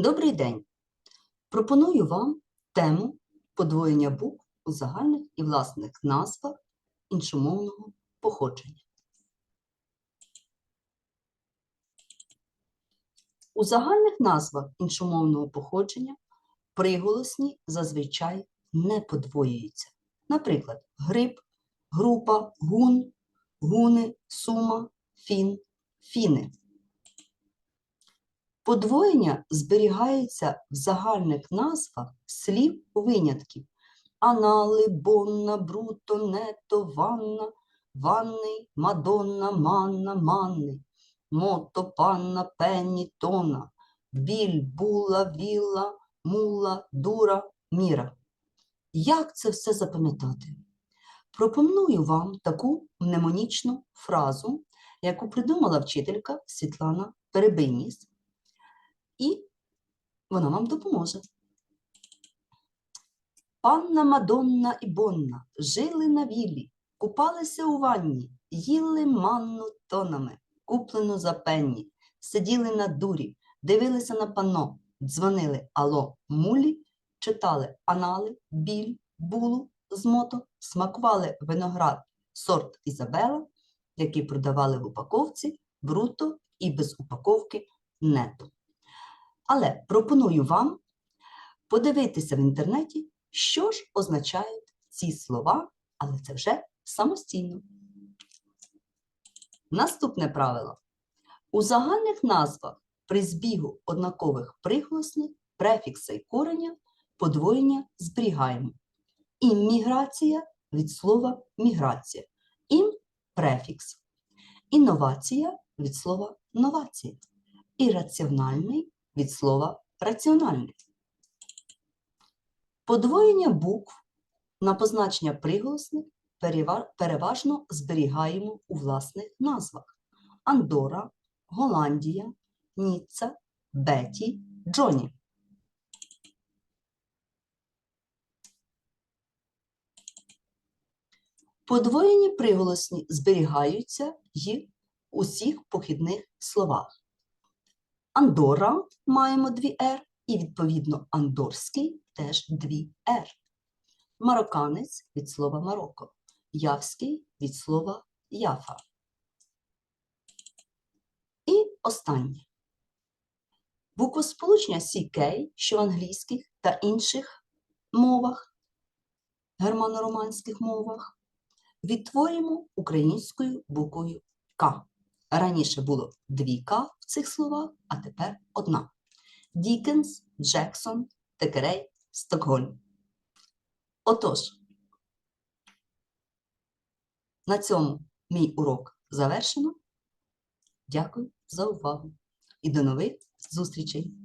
Добрий день! Пропоную вам тему подвоєння букв у загальних і власних назвах іншомовного походження. У загальних назвах іншомовного походження приголосні зазвичай не подвоюються. Наприклад, гриб, група, гун, гуни, сума, фін, фіни. Подвоєння зберігається в загальних назвах слів винятків. Анали, бонна, бруто, нето, ванна, ванний, мадонна, манна, манни, мото, панна, пенні, тона, біль, була, вілла, мула, дура, міра. Як це все запам'ятати? Пропоную вам таку мнемонічну фразу, яку придумала вчителька Світлана Перебийніс і вона вам допоможе. Панна Мадонна і Бонна жили на віллі, купалися у ванні, їли манну тонами, куплену за пенні, сиділи на дурі, дивилися на панно, дзвонили ало мулі, читали анали, біль, булу, змото, смакували виноград сорт Ізабела, який продавали в упаковці, бруто і без упаковки нето. Але пропоную вам подивитися в інтернеті, що ж означають ці слова, але це вже самостійно. Наступне правило. У загальних назвах при збігу однакових приголосних, префікса і кореня подвоєння зберігаємо. Імміграція від слова міграція. Ім префікс. Інновація від слова новація. Ірраціональний від слова раціональний. Подвоєння букв на позначення приголосних переважно зберігаємо у власних назвах: Андора, Голландія, Ніцца, Беті, Джоні. Подвоєні приголосні зберігаються й усіх похідних словах. Андора маємо дві «р» і, відповідно, андорський теж дві «р». Марокканець від слова Марокко, Явський від слова Яфа. І останнє. Буквосполучення CK, що в англійських та інших мовах, германо-романських мовах, відтворюємо українською буквою К. Раніше було дві К в цих словах, а тепер одна. Дікенс, Джексон, Текерей, Стокгольм. Отож, на цьому мій урок завершено. Дякую за увагу і до нових зустрічей!